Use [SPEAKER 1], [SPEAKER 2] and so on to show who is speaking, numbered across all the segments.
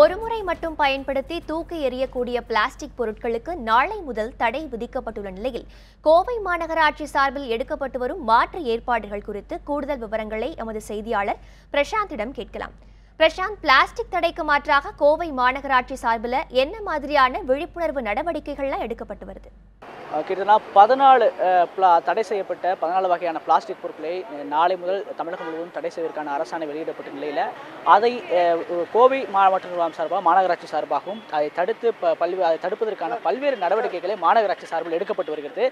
[SPEAKER 1] ஒருமுறை மட்டும் பயன்படுத்தி தூக்கி எறியக்கூடிய பிளாஸ்டிக் பொருட்களுக்கு நாளை முதல் தடை விதிக்கப்பட்டுள்ள நிலையில் கோவை மாநகராட்சி சார்பில் எடுக்கப்பட்டு வரும் மாற்று ஏற்பாடுகள் குறித்து கூடுதல் விவரங்களை எமது செய்தியாளர் பிரசாந்திடம் கேட்கலாம். பிரசாந்த் பிளாஸ்டிக் தடைக்கு மாற்றாக கோவை மாநகராட்சி சார்பில் என்ன மாதிரியான விழிப்புணர்வு நடவடிக்கைகள்லாம் எடுக்கப்பட்டு வருது?
[SPEAKER 2] கிட்டத்தட்ட பதினாலு பிளா தடை செய்யப்பட்ட பதினாலு வகையான பிளாஸ்டிக் பொருட்களை நாளை முதல் தமிழகம் முழுவதும் தடை செய்வதற்கான அரசாணை வெளியிடப்பட்ட நிலையில் அதை கோவை மாவட்ட நிர்வாகம் சார்பாக மாநகராட்சி சார்பாகவும் அதை தடுத்து பல்வே அதை தடுப்பதற்கான பல்வேறு நடவடிக்கைகளை மாநகராட்சி சார்பில் எடுக்கப்பட்டு வருகிறது.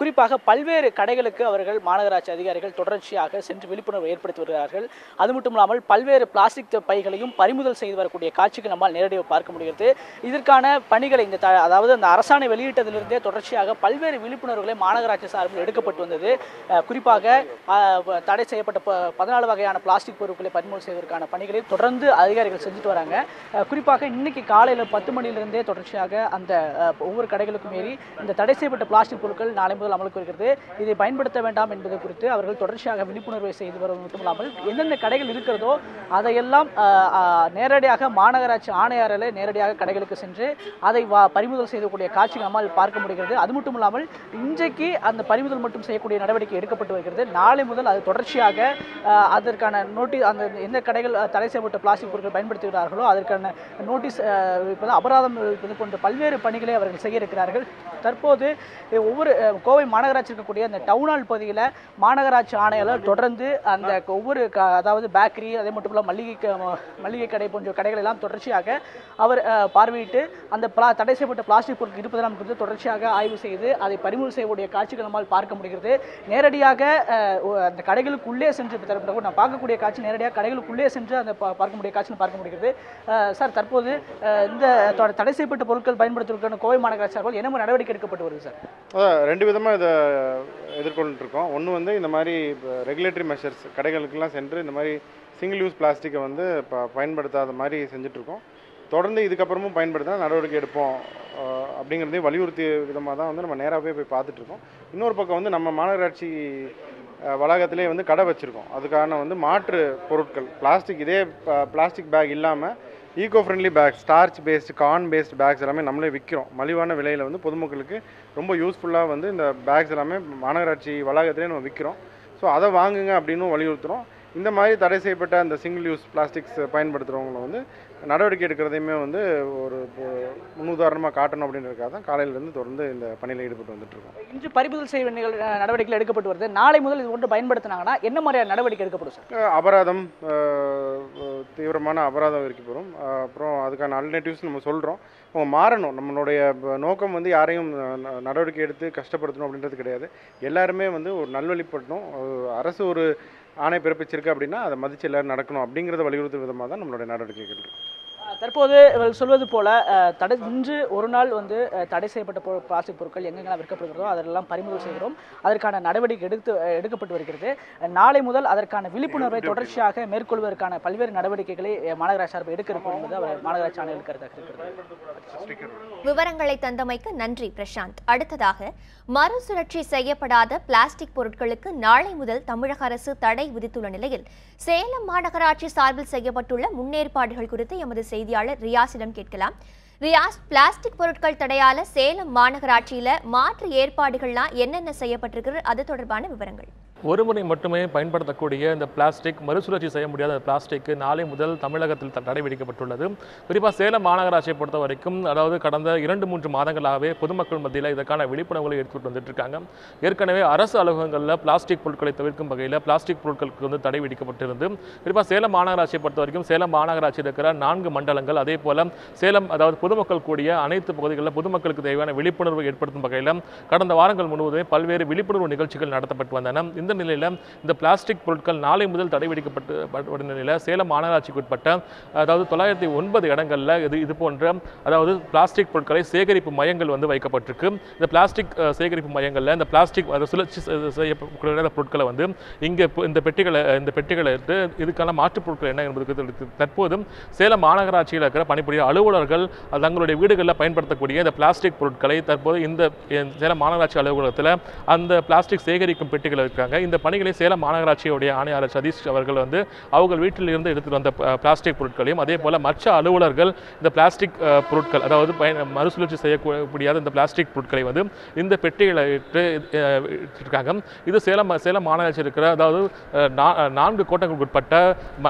[SPEAKER 2] குறிப்பாக பல்வேறு கடைகளுக்கு அவர்கள் மாநகராட்சி அதிகாரிகள் தொடர்ச்சியாக சென்று விழிப்புணர்வு ஏற்படுத்தி வருகிறார்கள். அது மட்டும் இல்லாமல் பல்வேறு பிளாஸ்டிக் பைகளையும் பறிமுதல் செய்து வரக்கூடிய காட்சிகள் நம்மால் நேரடியாக பார்க்க முடிகிறது. இதற்கான பணிகளை இந்த த- அதாவது அந்த அரசாணை வெளியிட்டதிலிருந்தே தொடர்ச்சியாக பல்வேறு விழிப்புணர்வுகளை மாநகராட்சி சார்பில் எடுக்கப்பட்டு வந்தது. குறிப்பாக தடை செய்யப்பட்ட ப- பதினாலு வகையான பிளாஸ்டிக் பொருட்களை பறிமுதல் செய்வதற்கான பணிகளை தொடர்ந்து அதிகாரிகள் செஞ்சுட்டு வராங்க. குறிப்பாக இன்னைக்கு காலையில் பத்து மணிலிருந்தே தொடர்ச்சியாக அந்த ஒவ்வொரு கடைகளுக்கும் ஏறி இந்த தடை செய்யப்பட்ட பிளாஸ்டிக் பொருட்கள் நாளை முதல் அமலுக்கு வருகிறது. இதை பயன்படுத்த வேண்டாம் என்பது குறித்து அவர்கள் தொடர்ச்சியாக விழிப்புணர்வை செய்து வருவது மட்டும் இல்லாமல் எந்தெந்த கடைகள் இருக்கிறதோ அதையெல்லாம் நேரடியாக மாநகராட்சி ஆணையாரலே நேரடியாக கடைகளுக்கு சென்று அதை வா பறிமுதல் செய்யக்கூடிய காட்சி நம்மால் பார்க்க முடிகிறது. அது மட்டும் இல்லாமல் இன்றைக்கு அந்த பறிமுதல் மட்டும் செய்யக்கூடிய நடவடிக்கை எடுக்கப்பட்டு வருகிறது. நாளை முதல் அது தொடர்ச்சியாக அதற்கான நோட்டீஸ் அந்த எந்த கடைகள் தடை செய்யப்பட்ட பிளாஸ்டிக் பொருட்கள் பயன்படுத்துகிறார்களோ அதற்கான நோட்டீஸ் விற்பது அபராதம் விற்பது போன்ற பல்வேறு பணிகளை அவர்கள் செய்ய இருக்கிறார்கள் தற்போது ஒவ்வொரு கோவை மாநகராட்சி இருக்கக்கூடிய அந்த டவுன் ஹால் பகுதியில் மாநகராட்சி ஆணையாளர் தொடர்ந்து அந்த ஒவ்வொரு க- அதாவது பேக்கரி அதே மட்டும் இல்லாமல் மளிகை மளிகை கடை போன்ற கடைகள் எல்லாம் தொடர்ச்சியாக அவர் பார்வையிட்டு அந்த பிளா தடை செய்யப்பட்ட பிளாஸ்டிக் பொருட்கள் இருப்பதெல்லாம் குறித்து தொடர்ச்சியாக ஆய்வு செய்து அதை பறிமுதல் செய்யக்கூடிய காட்சிகள் நம்மால் பார்க்க முடிகிறது. நேரடியாக அந்த கடைகளுக்குள்ளே சென்று இப்ப நான் பார்க்கக்கூடிய காட்சி நேரடியாக கடைகளுக்குள்ளே சென்று அந்த பார்க்கக்கூடிய காட்சின்னு பார்க்க முடிகிறது. சார் தற்போது இந்த தடை செய்யப்பட்ட பொருட்கள் பயன்படுத்துவதற்கான கோவை மாநகராட்சி சார்பால் என்ன நடவடிக்கை எடுக்கப்பட்டு வருது சார்?
[SPEAKER 3] அதான் ரெண்டு விதமாக இதை எதிர்கொண்டுருக்கோம் இருக்கோம். ஒன்று வந்து இந்த மாதிரி ரெகுலேட்டரி மெஷர்ஸ் கடைகளுக்கெல்லாம் சென்று இந்த மாதிரி சிங்கிள் யூஸ் பிளாஸ்டிக்கை வந்து இப்போ பயன்படுத்தாத மாதிரி செஞ்சிட்ருக்கோம். தொடர்ந்து இதுக்கப்புறமும் பயன்படுத்தினா நடவடிக்கை எடுப்போம் அப்படிங்கிறதையும் வலியுறுத்திய விதமாக தான் வந்து நம்ம நேராகவே போய் பார்த்துட்ருக்கோம். இன்னொரு பக்கம் வந்து நம்ம மாநகராட்சி வளாகத்திலே வந்து கடை வச்சுருக்கோம். அதுக்கான வந்து மாற்று பொருட்கள் பிளாஸ்டிக் இதே பிளாஸ்டிக் பேக் இல்லாமல் eco friendly bags starch based corn based bags எல்லாமே நம்மளே விற்கிறோம் மலிவான விலையில் வந்து பொதுமக்களுக்கு ரொம்ப யூஸ்ஃபுல்லாக வந்து இந்த பேக்ஸ் எல்லாமே மாநகராட்சி வளாகத்திலே நம்ம விற்கிறோம் ஸோ அதை வாங்குங்க அப்படின்னு வலியுறுத்துகிறோம் இந்த மாதிரி தடை செய்யப்பட்ட அந்த சிங்கிள் யூஸ் பிளாஸ்டிக்ஸ் பயன்படுத்துகிறவங்கள வந்து நடவடிக்கை எடுக்கிறதையுமே வந்து ஒரு முன்னுதாரணமாக காட்டணும் அப்படின்றதுக்காக தான் காலையிலேருந்து தொடர்ந்து இந்த பணியில் ஈடுபட்டு வந்துட்டு இருக்கோம்.
[SPEAKER 2] இன்று பறிமுதல் செய்ய நடவடிக்கைகள் எடுக்கப்பட்டு வருது. நாளை முதல் இது ஒன்று பயன்படுத்தினாங்கன்னா என்ன மாதிரியான நடவடிக்கை எடுக்கப்படும் சார்?
[SPEAKER 3] அபராதம் தீவிரமான அபராதம் இருக்கப்படும் அஹ், அப்புறம் அதுக்கான ஆல்டர்னேட்டிவ்ஸ் நம்ம சொல்கிறோம் அவங்க மாறணும். நம்மளுடைய நோக்கம் வந்து யாரையும் நடவடிக்கை எடுத்து கஷ்டப்படுத்தணும் அப்படின்றது கிடையாது. எல்லாருமே வந்து ஒரு நல்வழிப்படணும். அரசு ஒரு ஆணை பிறப்பிச்சிருக்கு அப்படின்னா அதை மதித்து எல்லாரும் நடக்கணும் அப்படிங்கிறத வலியுறுத்தும் விதமாக தான் நம்மளுடைய நடவடிக்கைகள்
[SPEAKER 2] இருக்குது தற்போது இவர்கள் சொல்வது போல தடை இன்று ஒரு நாள் வந்து தடை செய்யப்பட்ட பொ- பிளாஸ்டிக் பொருட்கள் எங்கெங்கெல்லாம் விற்கப்படுகிறதோ அதெல்லாம் பறிமுதல் செய்கிறோம். அதற்கான நடவடிக்கை எடுத்து எடுக்கப்பட்டு வருகிறது. நாளை முதல் அதற்கான விழிப்புணர்வை தொடர்ச்சியாக மேற்கொள்வதற்கான பல்வேறு நடவடிக்கைகளை மாநகராட்சி சார்பு எடுக்க இருக்கும் என்பது அவர் மாநகராட்சி ஆணையர் கருத்தாக இருக்கிறது.
[SPEAKER 1] விவரங்களை தந்தமைக்கு நன்றி பிரசாந்த். அடுத்ததாக மறுசுழற்சி செய்யப்படாத பிளாஸ்டிக் பொருட்களுக்கு நாளை முதல் தமிழக அரசு தடை விதித்துள்ள நிலையில் சேலம் மாநகராட்சி சார்பில் செய்யப்பட்டுள்ள முன்னேற்பாடுகள் குறித்து எமது செய்தியாளர் ரியாஸிடம் கேட்கலாம். ரியாஸ் பிளாஸ்டிக் பொருட்கள் தடையால சேலம் மாநகராட்சியில மாற்று ஏற்பாடுகள்லாம் என்னென்ன செய்யப்பட்டிருக்கு அது தொடர்பான விவரங்கள்.
[SPEAKER 4] ஒரு முறை மட்டுமே பயன்படுத்தக்கூடிய இந்த பிளாஸ்டிக் மறுசுழற்சி செய்ய முடியாத பிளாஸ்டிக் நாளை முதல் தமிழகத்தில் தடை விதிக்கப்பட்டுள்ளது குறிப்பாக சேலம் மாநகராட்சியை பொறுத்த வரைக்கும் அதாவது கடந்த இரண்டு மூன்று மாதங்களாகவே பொதுமக்கள் மத்தியில் இதற்கான விழிப்புணர்வுகளை எடுத்துட்டு வந்துட்டு இருக்காங்க ஏற்கனவே அரசு அலுவலகங்களில் பிளாஸ்டிக் பொருட்களை தவிர்க்கும் வகையில் பிளாஸ்டிக் பொருட்களுக்கு வந்து தடை விதிக்கப்பட்டிருந்து குறிப்பாக சேலம் மாநகராட்சியை பொறுத்த வரைக்கும் சேலம் மாநகராட்சியில் இருக்கிற நான்கு மண்டலங்கள் அதே போல சேலம் அதாவது பொதுமக்கள் கூடிய அனைத்து பகுதிகளில் பொதுமக்களுக்கு தேவையான விழிப்புணர்வு ஏற்படுத்தும் வகையில் கடந்த வாரங்கள் முழுவதுமே பல்வேறு விழிப்புணர்வு நிகழ்ச்சிகள் நடத்தப்பட்டு வந்தன. இந்த நிலையில் இந்த பிளாஸ்டிக் பொருட்கள் நாளை முதல் தடை விதிக்கப்பட்டு நிலையில் சேலம் மாநகராட்சிக்கு உட்பட்ட அதாவது தொள்ளாயிரத்தி ஒன்பது இடங்களில் இது இது போன்ற அதாவது பிளாஸ்டிக் பொருட்களை சேகரிப்பு மையங்கள் வந்து வைக்கப்பட்டிருக்கு. இந்த பிளாஸ்டிக் சேகரிப்பு மையங்களில் இந்த பிளாஸ்டிக் அதை சுழற்சி செ- செய்யக்கூடிய பொருட்களை வந்து இங்கே இந்த பெட்டிகளை இந்த பெட்டிகளை எடுத்து இதுக்கான மாற்றுப் பொருட்கள் என்ன என்பது தற்போதும் சேலம் மாநகராட்சியில் இருக்கிற பணிபுரிய அலுவலர்கள் தங்களுடைய வீடுகளில் பயன்படுத்தக்கூடிய இந்த பிளாஸ்டிக் பொருட்களை தற்போது இந்த சேலம் மாநகராட்சி அலுவலகத்தில் அந்த பிளாஸ்டிக் சேகரிக்கும் பெட்டிகள் இருக்காங்க. இந்த பணிகளை சேலம் மாநகராட்சியுடைய ஆணையாளர் சதீஷ் அவர்கள் வந்து அவங்க வீட்டில் இருந்து வந்த பிளாஸ்டிக் பொருட்களையும் அதே போல மற்ற அலுவலர்கள் இந்த பிளாஸ்டிக் பொருட்கள் அதாவது பயன் மறுசுழற்சி செய்யக்கூடிய இந்த பிளாஸ்டிக் பொருட்களை வந்து இந்த பெட்டிகளை இட்டு இருக்காங்க இது சேலம் சேலம் மாநகராட்சி இருக்கிற அதாவது நான்கு கோட்டங்களுக்கு உட்பட்ட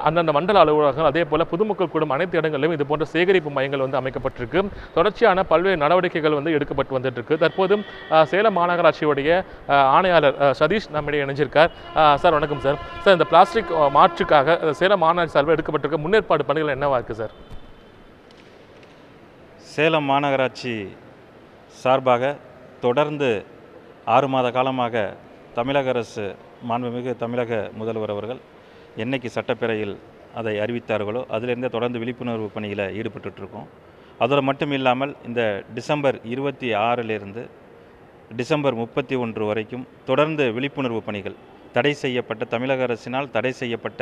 [SPEAKER 4] அந்தந்த மண்டல அலுவலகங்கள் அதே போல புதுமக்கள் கூடும் அனைத்து இடங்களிலும் இது போன்ற சேகரிப்பு மையங்கள் வந்து அமைக்கப்பட்டிருக்கு. தொடர்ச்சியான பல்வேறு நடவடிக்கைகள் வந்து எடுக்கப்பட்டு வந்துட்டு இருக்கு. தற்போது சேலம் மாநகராட்சியுடைய ஆணையாளர் சதீஷ் நம்முடைய இணைஞ்சிருக்கார் சார் வணக்கம் சார். சார் இந்த பிளாஸ்டிக் மாற்றுக்காக சேலம் மாநகராட்சி சார்பில் எடுக்கப்பட்டிருக்க முன்னேற்பாடு பணிகள் என்னவாக இருக்குது சார்?
[SPEAKER 5] சேலம் மாநகராட்சி சார்பாக தொடர்ந்து ஆறு மாத காலமாக தமிழக அரசு மாண்புமிகு தமிழக முதல்வர் அவர்கள் என்னைக்கு சட்டப்பேரவையில் அதை அறிவித்தார்களோ அதிலிருந்தே தொடர்ந்து விழிப்புணர்வு பணியில் ஈடுபட்டுருக்கோம் அதோடு மட்டும் இல்லாமல் இந்த டிசம்பர் இருபத்தி ஆறிலிருந்து டிசம்பர் முப்பத்தி ஒன்று வரைக்கும் தொடர்ந்து விழிப்புணர்வு பணிகள் தடை செய்யப்பட்ட தமிழக அரசினால் தடை செய்யப்பட்ட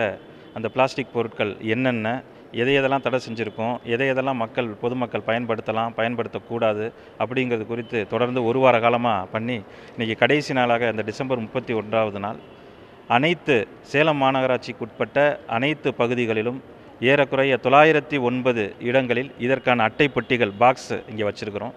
[SPEAKER 5] அந்த பிளாஸ்டிக் பொருட்கள் என்னென்ன எதை எதெல்லாம் தடை செஞ்சுருக்கோம் எதை எதெல்லாம் மக்கள் பொதுமக்கள் பயன்படுத்தலாம் பயன்படுத்தக்கூடாது அப்படிங்கிறது குறித்து தொடர்ந்து ஒரு வார காலமாக பண்ணி இன்றைக்கி கடைசி நாளாக அந்த டிசம்பர் முப்பத்தி ஒன்றாவது நாள் அனைத்து சேலம் மாநகராட்சிக்குட்பட்ட அனைத்து பகுதிகளிலும் ஏறக்குறைய தொள்ளாயிரத்தி ஒன்பது இடங்களில் இதற்கான அட்டைப்பட்டிகள் பாக்ஸ் இங்கே வச்சுருக்கிறோம்.